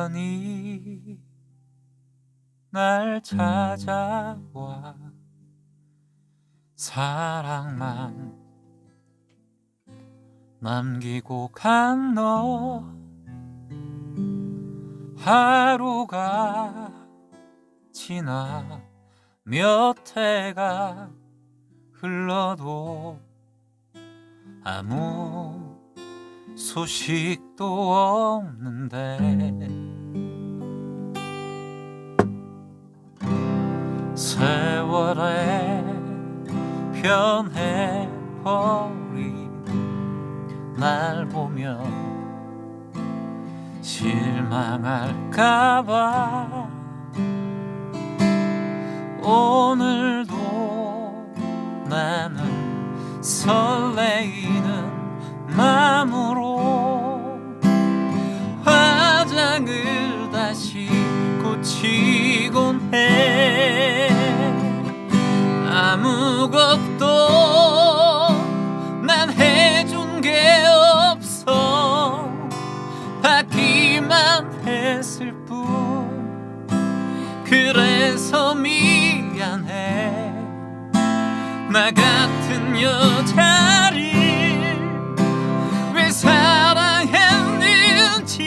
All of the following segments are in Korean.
우연히 날 찾아와 사랑만 남기고 간 너 하루가 지나 몇 해가 흘러도 아무 소식도 없는데 세월에 변해버린 날 보며 실망할까봐. 오늘도 나는 설레이 뿐 그래서 미안해. 나 같은 여자를 왜 사랑했는지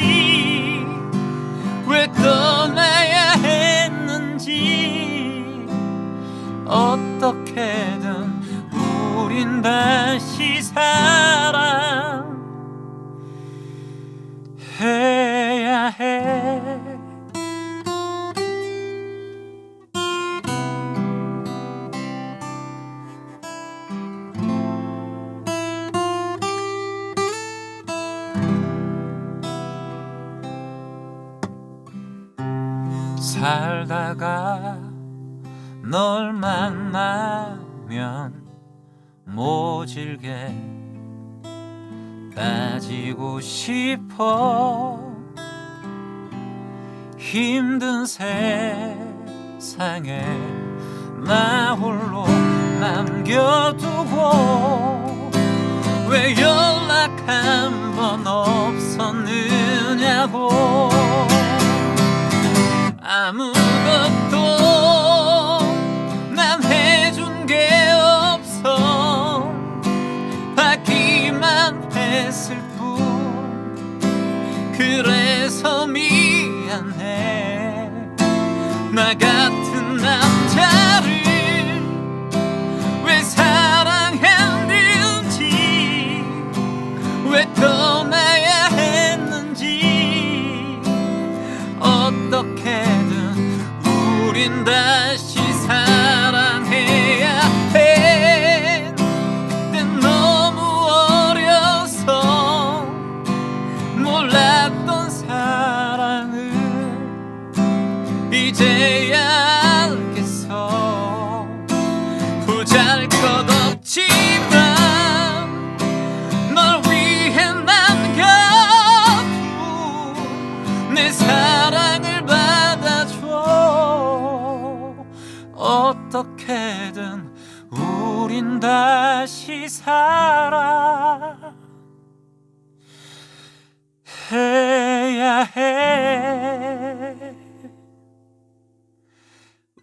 왜 떠나야 했는지. 어떻게든 우린 다시 사랑 살다가 널 만나면 모질게 따지고 싶어. 힘든 세상에 나 홀로 남겨두고 왜 연락 한 번 없었느냐고. 아무 book. 우린 어떻게든 우린 다시 살아. 해야 해.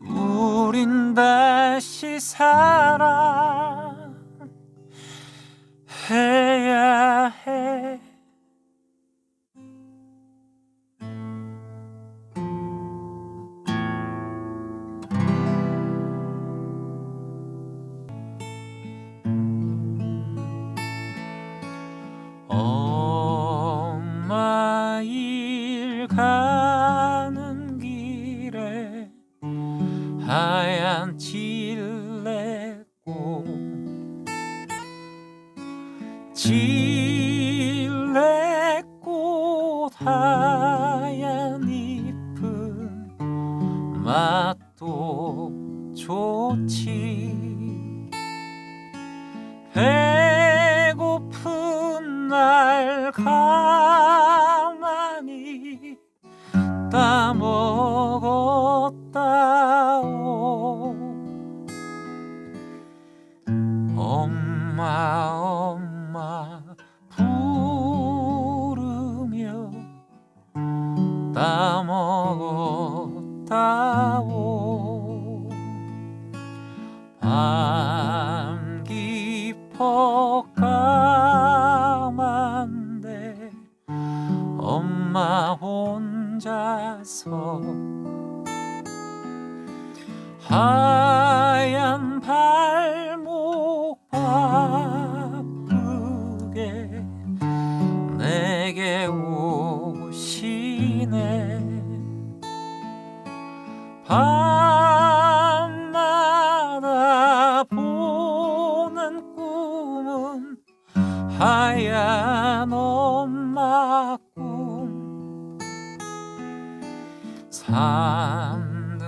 우린 다시 살아. 해야 해 질레꽃 하얀 잎은 맛도 좋지. 배고픈 날 가만히 따먹었다오. 엄마 엄마 부르며 따먹었다오. 밤 깊어 까만데 엄마 혼자서 하얀 발 산등성이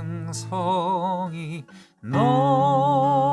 너 음.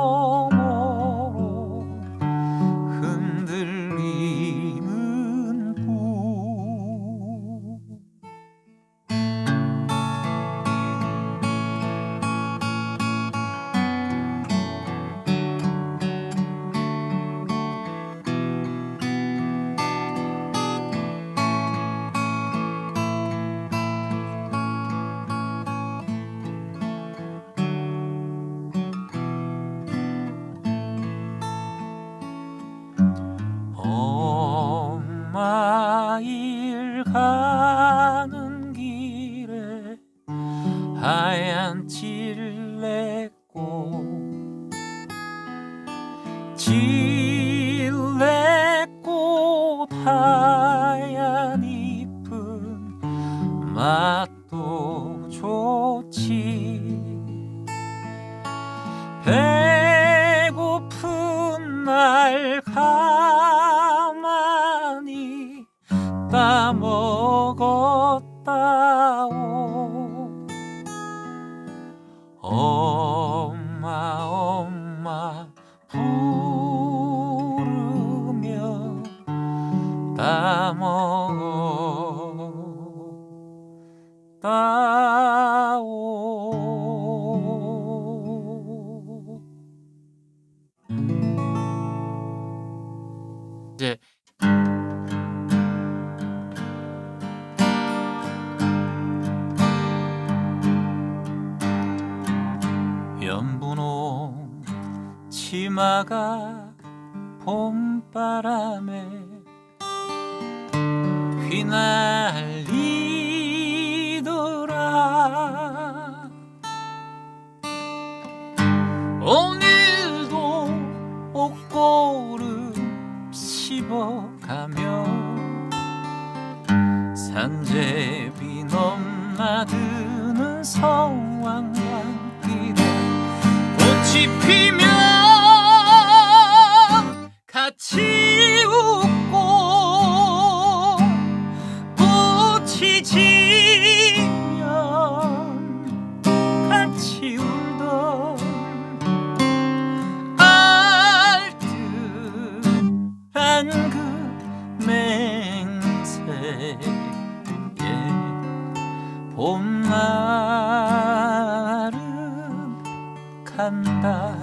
엄마 부르며 따먹어 따 치마가 봄바람에 휘날리더라. 오늘도 옷고름 씹어가며 산제비 넘나드는 성황 꽃이 피 봄날은 간다.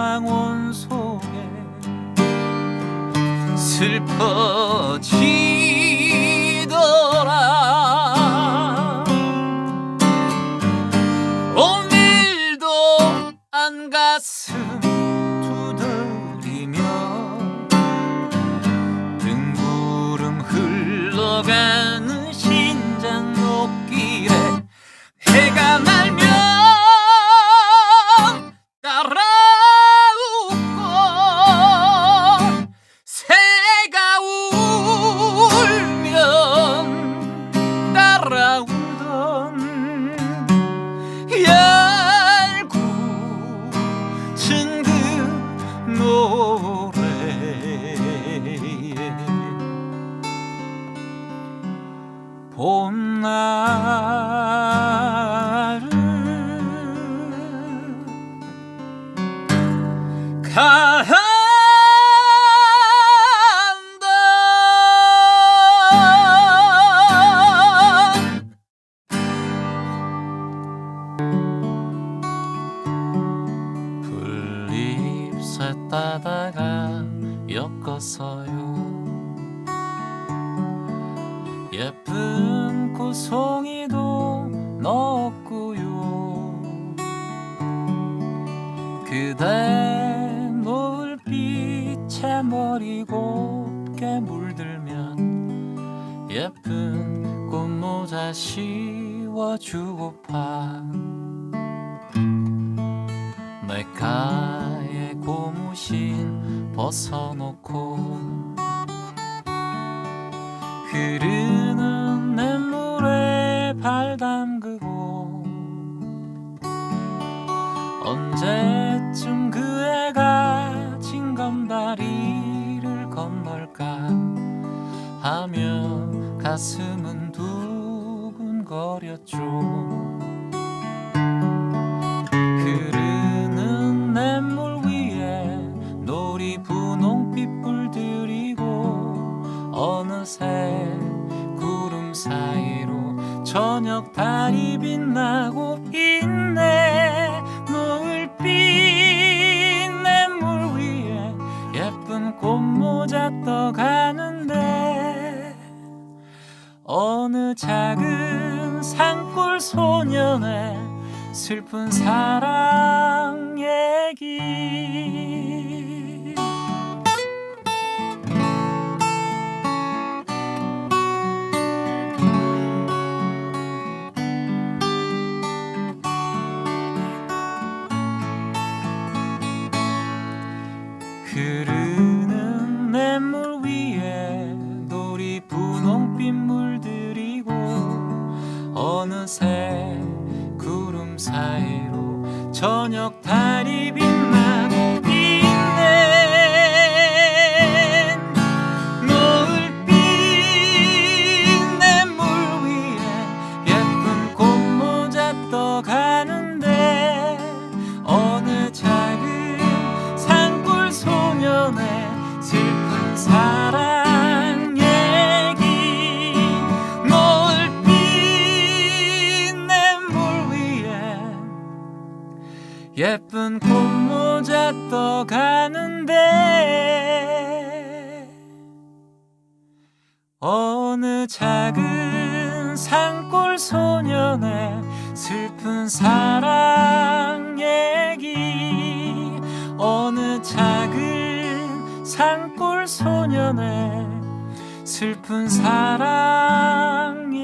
황혼 속에 슬퍼지 풀잎새 따다가 엮었어요. 예쁜 고 송이도 넣었고요. 그대 노을빛에 머리 곱게 물들면 예쁜 꽃모자 씌워주고파. 내 가에 고무신 벗어놓고 냇물에 발 담그고 언제쯤 그 애가 징검다리를 건널까 하며 가슴은 두근거렸죠 저녁 달이 빛나고 있네. 노을빛 냇물 위에 예쁜 꽃모자 떠가는데 어느 작은 산골 소년의 슬픈 사랑 얘기 어느새 구름 사이로 저녁 달이 빛 예쁜 꽃모자 떠가는데 어느 작은 산골 소년의 슬픈 사랑 얘기. 어느 작은 산골 소년의 슬픈 사랑